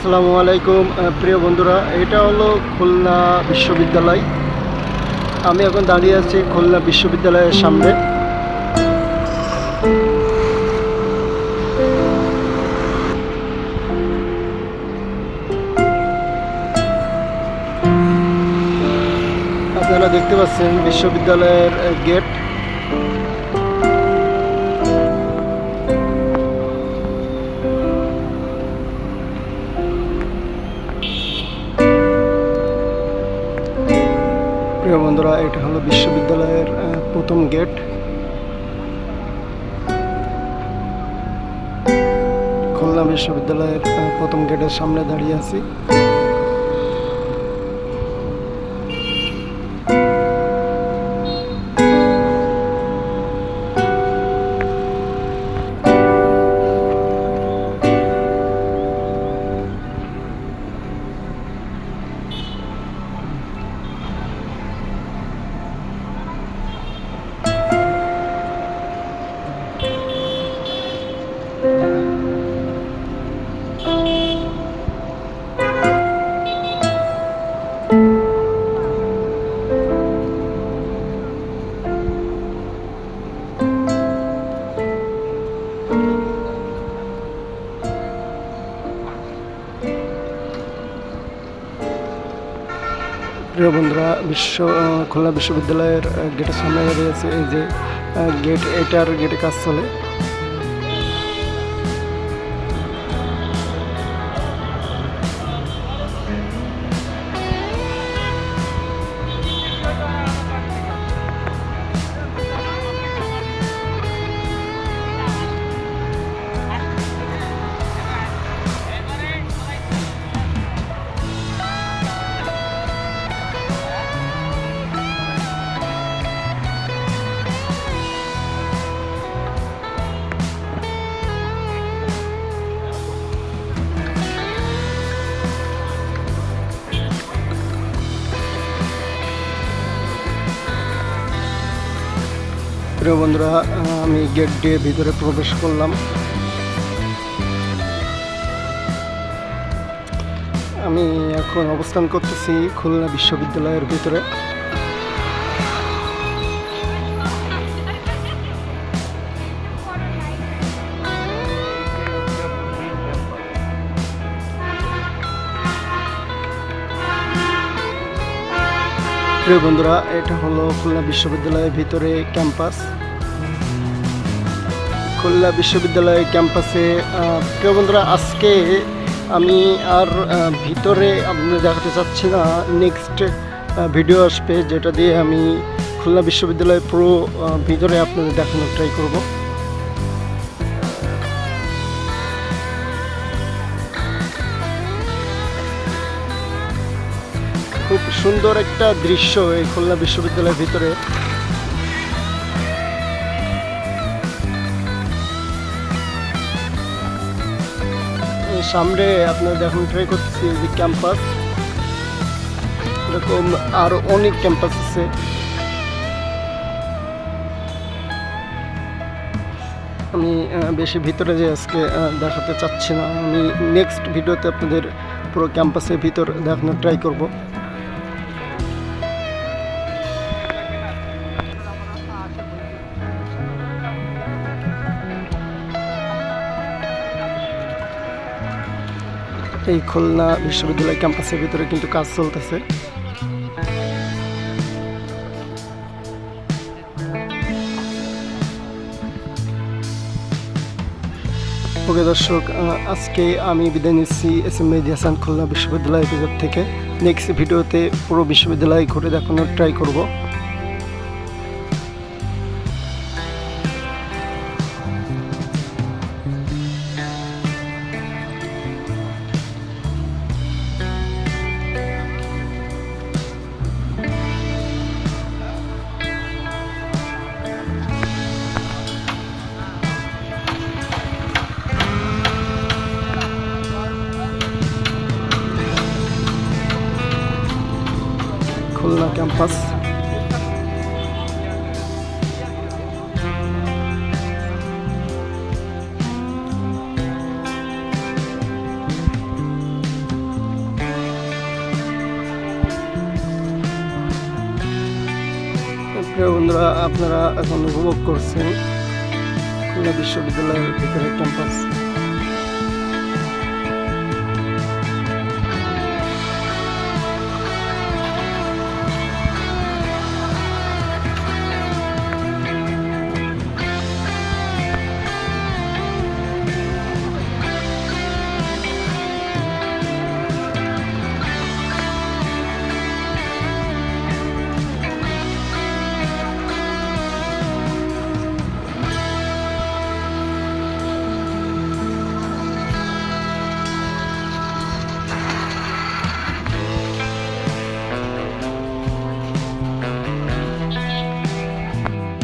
আসসালামু আলাইকুম প্রিয় বন্ধুরা, এটা হলো খুলনা বিশ্ববিদ্যালয়। আমি এখন দাঁড়িয়ে আছি খুলনা বিশ্ববিদ্যালয়ের সামনে। আপনারা দেখতে পাচ্ছেন বিশ্ববিদ্যালয়ের গেট। প্রিয় বন্ধুরা এটা হলো বিশ্ববিদ্যালয়ের প্রথম গেট। খুলনা বিশ্ববিদ্যালয়ের প্রথম গেটের সামনে দাঁড়িয়ে আছি। প্রিয় বন্ধুরা, বিশ্ব খুলনা বিশ্ববিদ্যালয়ের গেটের সামনে আছে এই যে গেট, এটার গেটে কাজ চলে। প্রিয় বন্ধুরা আমি গেট দিয়ে ভিতরে প্রবেশ করলাম। আমি এখন অবস্থান করতেছি খুলনা বিশ্ববিদ্যালয়ের ভিতরে। প্রিয় বন্ধুরা, এটা হলো খুলনা বিশ্ববিদ্যালয়ের ভিতরে ক্যাম্পাস। খুলনা বিশ্ববিদ্যালয় ক্যাম্পাসে প্রিয় বন্ধুরা, আজকে আমি আর ভিতরে আপনাদের দেখাতে চাচ্ছি না নেক্সট ভিডিও আসবে, যেটা দিয়ে আমি খুলনা বিশ্ববিদ্যালয়ের পুরো ভিতরে আপনাদের দেখানোর ট্রাই করব। খুব সুন্দর একটা দৃশ্য এই খুলনা বিশ্ববিদ্যালয়ের ভিতরে। সামনে আপনার দেখুন ট্রাই করতেছি যে ক্যাম্পাস এরকম আরও অনেক ক্যাম্পাস আছে। আমি বেশি ভিতরে যে আজকে দেখাতে চাচ্ছি না। আমি নেক্সট ভিডিওতে আপনাদের পুরো ক্যাম্পাসের ভিতর দেখানোর ট্রাই করব। এই খুলনা বিশ্ববিদ্যালয় ক্যাম্পাসের ভিতরে কিন্তু কাজ চলতেছে। ওকে দর্শক আজকে আমি বিদায় নিচ্ছি এস এম মেহেদি হাসান খুলনা বিশ্ববিদ্যালয় থেকে। নেক্সট ভিডিওতে পুরো বিশ্ববিদ্যালয় ঘুরে দেখানোর ট্রাই করব। খুলনা ক্যাম্পাস প্রিয় বন্ধুরা আপনারা এখন উপভোগ করছেন খুলনা বিশ্ববিদ্যালয়ের ভিতরে ক্যাম্পাস